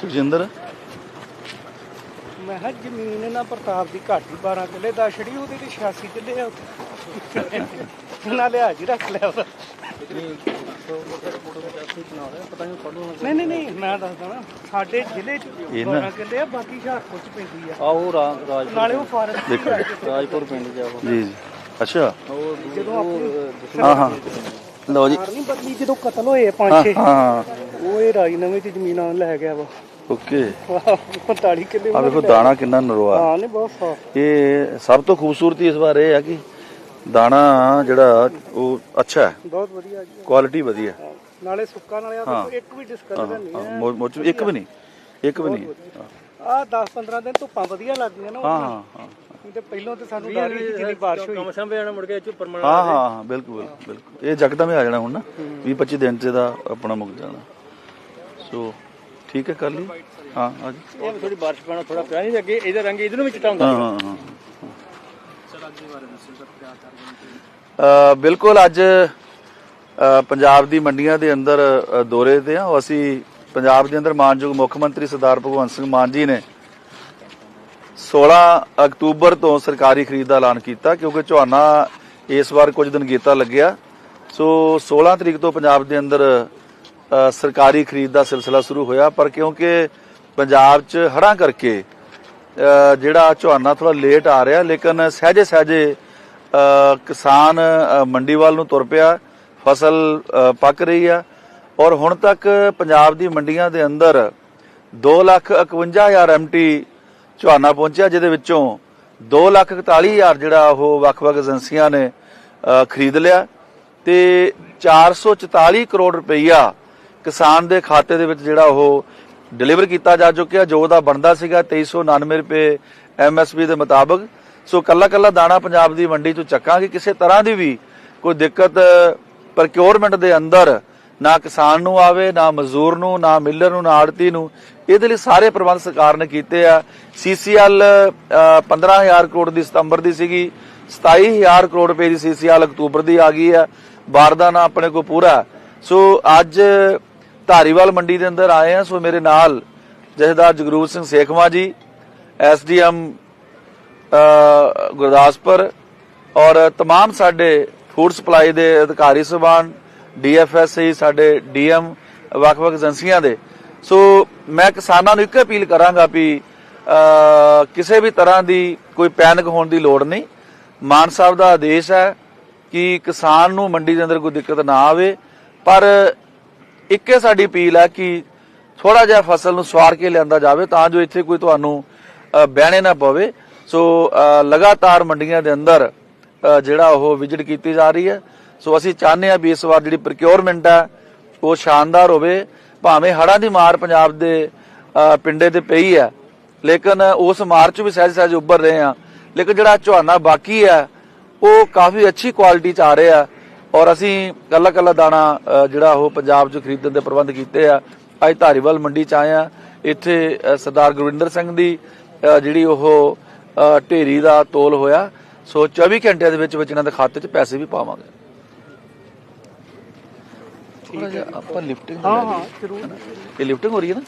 ਸੁਖਜਿੰਦਰ? ਮੈਂ ਕਿਹਾ ਜ਼ਮੀਨ ਇਹਨਾਂ ਪ੍ਰਤਾਪ ਦੀ ਘਾਟ ਹੀ 12 ਕਿੱਲੇ ਦਾ ਛੜੀ ਉਹਦੇ ਤੇ 86 ਕਿੱਲੇ ਆ ਉੱਥੇ। ਉਹਨਾਂ ਲਿਆ ਜੀ ਰੱਖ ਲਿਆ ਉਹਦਾ ਨਹੀਂ ਨਹੀਂ ਨਹੀਂ ਮੈਂ ਦੱਸਦਾ ਨਾ ਸਾਡੇ ਜ਼ਿਲ੍ਹੇ ਚ ਇਹ ਨਾ- 12 ਕਿੱਲੇ ਆ ਬਾਕੀ ਹੁਸ਼ਿਆਰਪੁਰ ਚ ਪੈਂਦੀ ਆ। ਆਹੋ ਰਾਜ ਨਾਲੇ ਉਹ ਫਾਰੈਸਟ ਦੇਖੋ। ਰਾਜਪੁਰ ਪਿੰਡ ਚ ਆਹੋ ਜੀ ਜੀ। ਅੱਛਾ। ਉਹ ਜਦੋਂ ਆਪਣੇ ਹਾਂ ਹਾਂ। ਲਓ ਜੀ। ਨਹੀਂ ਬਦਲੀ ਜਦੋਂ ਕਤਲ ਹੋਏ ਆ ਪੰਜ ਛੇ। ਹਾਂ। ਉਹ ਇਹ ਰਾਜ ਨਵੇਂ ਚ ਜ਼ਮੀਨਾਂ ਲੈ ਗਿਆ ਵਾ। ਓਕੇ। 45 ਕਿੱਲੇ ਆ ਵੇਖੋ ਦਾਣਾ ਕਿੰਨਾ ਨਰਵਾ ਹਾਂ ਨੇ ਬਹੁਤ ਸਾਫ਼। ਇਹ ਸਭ ਤੋਂ ਖੂਬਸੂਰਤੀ ਇਸ ਵਾਰ ਇਹ ਹੈ ਕਿ ਦਾਣਾ ਜਿਹੜਾ ਉਹ ਅੱਛਾ ਹੈ। ਬਹੁਤ ਵਧੀਆ ਜੀ। ਕੁਆਲਿਟੀ ਵਧੀਆ। ਹੈ। ਨਾਲੇ ਸੁੱਕਾ ਨਾਲੇ ਆ ਦੇਖੋ ਇੱਕ ਵੀ ਨਹੀਂ ਹਾਂ, ਇੱਕ ਨਹੀਂ। ਇੱਕ ਵੀ ਨਹੀਂ। ਹਾਂ ਆ 10 15 ਦਿਨ ਧੁੱਪਾਂ ਵਧੀਆ ਲੱਗਦੀਆਂ ਨਾ ਹਾਂ ਹਾਂ ਹਾਂ। ਤੇ ਪਹਿਲਾਂ ਤੇ ਸਾਨੂੰ ਡਰ ਸੀ ਕਿ ਜਿੰਨੀ ਬਾਰਿਸ਼ ਹੋਈ। ਕੰਮ ਸੰਭੇ ਜਾਣਾ ਮੁੜ ਕੇ ਇੱਥੇ ਪਰਮਾਨੈਂਟ ਹਾਂ ਹਾਂ ਹਾਂ, ਬਿਲਕੁਲ ਬਿਲਕੁਲ ਇਹ ਜਕਦਮ ਹੀ ਆ ਜਾਣਾ ਹੁਣ ਨਾ 20 25 ਦਿਨ ਚ ਦਾ ਆਪਣਾ ਮੁੱਕ ਜਾਣਾ। ਸੋ ਠੀਕ ਹੈ ਕਰ ਲਈ। ਹਾਂ ਆ ਜੀ ਇਹ ਥੋੜੀ ਬਾਰਿਸ਼ ਪੈਣਾ ਥੋੜਾ ਪਿਆ ਨਹੀਂ ਅੱਗੇ ਇਹਦਾ ਰੰਗ ਇਹਦੇ ਨੂੰ ਵੀ ਚਿੱਟਾ ਹੁੰਦਾ ਹਾਂ ਹਾਂ ਹਾਂ ਅ, ਬਿਲਕੁਲ ਅੱਜ ਅ, ਪੰਜਾਬ ਦੀ ਮੰਡੀਆਂ ਦੇ ਅੰਦਰ ਦੌਰੇ ਤੇ ਆ। ਅਸੀਂ ਪੰਜਾਬ ਦੇ ਅੰਦਰ ਮਾਨਯੋਗ ਮੁੱਖ ਮੰਤਰੀ ਸਰਦਾਰ ਭਗਵੰਤ ਸਿੰਘ ਮਾਨ ਜੀ ਨੇ 16 ਅਕਤੂਬਰ ਤੋਂ ਸਰਕਾਰੀ ਖਰੀਦ ਦਾ ਐਲਾਨ ਕੀਤਾ ਕਿਉਂਕਿ ਝੋਨਾ ਇਸ ਵਾਰ ਕੁਝ ਦਿਨ ਗੀਤਾ ਲੱਗਿਆ। ਸੋ 16 ਤਰੀਕ ਤੋਂ ਪੰਜਾਬ ਦੇ ਅੰਦਰ ਸਰਕਾਰੀ ਖਰੀਦ ਦਾ ਸਿਲਸਿਲਾ ਸ਼ੁਰੂ ਹੋਇਆ ਪਰ ਕਿਉਂਕਿ ਪੰਜਾਬ 'ਚ ਹੜ੍ਹਾਂ ਕਰਕੇ ਜਿਹੜਾ ਝੋਨਾ ਥੋੜਾ ਲੇਟ ਆ ਰਿਹਾ ਲੇਕਿਨ ਸਹਜੇ ਸਹਜੇ ਕਿਸਾਨ ਅ, ਮੰਡੀ ਵੱਲ ਨੂੰ ਤੁਰ ਪਿਆ ਫਸਲ ਪੱਕ ਰਹੀ ਆ। ਔਰ ਹੁਣ ਤੱਕ ਪੰਜਾਬ ਦੀ ਮੰਡੀਆਂ ਦੇ ਅੰਦਰ 251000 ਐਮਟੀ ਝੋਨਾ ਪਹੁੰਚਿਆ, ਜਿਹਦੇ ਵਿੱਚੋਂ 241000 ਜਿਹੜਾ ਉਹ ਵੱਖ-ਵੱਖ ਏਜੰਸੀਆਂ ਨੇ ਖਰੀਦ ਲਿਆ ਤੇ 444 ਕਰੋੜ ਰੁਪਈਆ ਕਿਸਾਨ ਦੇ ਖਾਤੇ ਦੇ ਵਿੱਚ ਜਿਹੜਾ ਉਹ ਡਿਲੀਵਰ ਕੀਤਾ ਜਾ ਚੁੱਕਿਆ, ਜੋ ਉਹਦਾ ਬਣਦਾ ਸੀਗਾ 2399 ਰੁਪਏ ਐਮਐਸਪੀ ਦੇ ਮੁਤਾਬਕ। ਸੋ ਕੱਲਾ ਕੱਲਾ ਦਾਣਾ ਪੰਜਾਬ ਦੀ ਮੰਡੀ ਤੋਂ ਚੱਕਾਂਗੇ। ਕਿਸੇ ਤਰ੍ਹਾਂ ਦੀ ਵੀ ਕੋਈ ਦਿੱਕਤ ਪ੍ਰਕਿਉਰਮੈਂਟ ਦੇ ਅੰਦਰ ਨਾ ਕਿਸਾਨ ਨੂੰ ਆਵੇ ਨਾ ਮਜ਼ਦੂਰ ਨੂੰ ਨਾ ਮਿਲਰ ਨੂੰ ਨਾ ਆੜਤੀ ਨੂੰ ਇਹਦੇ ਲਈ ਸਾਰੇ ਪ੍ਰਬੰਧ ਸਰਕਾਰ ਨੇ ਕੀਤੇ ਆ ਸੀਸੀਐਲ 15000 ਕਰੋੜ ਦੀ ਸਤੰਬਰ ਦੀ ਸੀਗੀ 27000 ਕਰੋੜ ਰੁਪਏ ਦੀ ਸੀਸੀਐਲ ਅਕਤੂਬਰ ਦੀ ਆ ਗਈ ਆ ਬਾਰਦਾਨਾ ਆਪਣੇ ਕੋ ਪੂਰਾ ਸੋ ਅੱਜ ਧਾਰੀਵਾਲ ਮੰਡੀ ਦੇ ਅੰਦਰ ਆਏ ਆ ਸੋ ਮੇਰੇ ਨਾਲ ਜਥੇਦਾਰ ਜਗਰੂਪ ਸਿੰਘ ਸੇਖਵਾ ਜੀ ਐਸਡੀਐਮ ਗੁਰਦਾਸਪੁਰ ਔਰ तमाम ਸਾਡੇ ਫੂਡ ਸਪਲਾਈ ਦੇ ਅਧਿਕਾਰੀ ਸਭਾਨ ਡੀਐਫਐਸਸੀ ਸਾਡੇ ਡੀਐਮ ਵੱਖ-ਵੱਖ ਏਜੰਸੀਆਂ ਦੇ। ਸੋ ਮੈਂ ਕਿਸਾਨਾਂ ਨੂੰ ਇੱਕ ਅਪੀਲ ਕਰਾਂਗਾ ਵੀ ਕਿਸੇ ਵੀ ਤਰ੍ਹਾਂ ਦੀ ਕੋਈ ਪੈਨਿਕ ਹੋਣ ਦੀ ਲੋੜ ਨਹੀਂ। ਮਾਨ ਸਾਹਿਬ ਦਾ ਆਦੇਸ਼ ਹੈ ਕਿ ਕਿਸਾਨ ਨੂੰ ਮੰਡੀ ਦੇ ਅੰਦਰ ਕੋਈ ਦਿੱਕਤ ਨਾ ਆਵੇ। ਪਰ ਇੱਕੇ ਸਾਡੀ ਅਪੀਲ ਹੈ ਕਿ ਥੋੜਾ ਜਿਹਾ ਫਸਲ ਨੂੰ ਸਵਾਰ ਕੇ ਲਿਆਂਦਾ ਜਾਵੇ ਤਾਂ ਜੋ ਇੱਥੇ ਕੋਈ ਤੁਹਾਨੂੰ ਬਹਿਣੇ ਨਾ ਪਵੇ। ਸੋ ਲਗਾਤਾਰ ਮੰਡੀਆਂ ਦੇ ਅੰਦਰ ਜਿਹੜਾ ਉਹ ਵਿਜ਼ਿਟ ਕੀਤੀ ਜਾ ਰਹੀ ਹੈ। ਸੋ ਅਸੀਂ ਚਾਹੁੰਦੇ ਹਾਂ ਵੀ ਇਸ ਵਾਰ ਜਿਹੜੀ ਪ੍ਰੋਕਿਉਰਮੈਂਟ ਹੈ ਉਹ ਸ਼ਾਨਦਾਰ ਹੋਵੇ, ਭਾਵੇਂ ਹੜ੍ਹਾਂ ਦੀ ਮਾਰ ਪੰਜਾਬ ਦੇ ਪਿੰਡੇ ਤੇ ਪਈ ਹੈ ਲੇਕਿਨ ਉਸ ਮਾਰ ਚ ਵੀ ਸਹਿਜ ਸਹਿਜ ਉੱਭਰ ਰਹੇ ਆ ਲੇਕਿਨ ਜਿਹੜਾ ਝੋਨਾ ਬਾਕੀ ਹੈ ਉਹ ਕਾਫੀ ਅੱਛੀ ਕੁਆਲਿਟੀ ਚ ਆ ਰਿਹਾ ਔਰ ਅਸੀਂ ਕੱਲਾ ਕੱਲਾ ਦਾਣਾ ਜਿਹੜਾ ਉਹ ਪੰਜਾਬ ਚ ਖਰੀਦਣ ਦੇ ਪ੍ਰਬੰਧ ਕੀਤੇ ਆ, ਅੱਜ ਧਾਰੀਵਾਲ ਮੰਡੀ ਚ ਆਏ ਆ ਇੱਥੇ ਸਰਦਾਰ ਗੁਰਵਿੰਦਰ ਸਿੰਘ ਦੀ ਜਿਹੜੀ ਉਹ ਢੇਰੀ ਦਾ ਤੋਲ ਹੋਇਆ। ਸੋ 24 ਘੰਟਿਆਂ ਦੇ ਵਿੱਚ ਵਿੱਚ ਇਹਨਾਂ ਦੇ ਖਾਤੇ 'ਚ ਪੈਸੇ ਵੀ ਪਾਵਾਂਗੇ। ਥੋੜਾ ਜਿਹਾ ਆਪਾਂ ਲਿਫਟਿੰਗ ਹਾਂ ਹਾਂ ਜ਼ਰੂਰ ਇਹ ਲਿਫਟਿੰਗ ਹੋ ਰਹੀ ਹੈ ਨਾ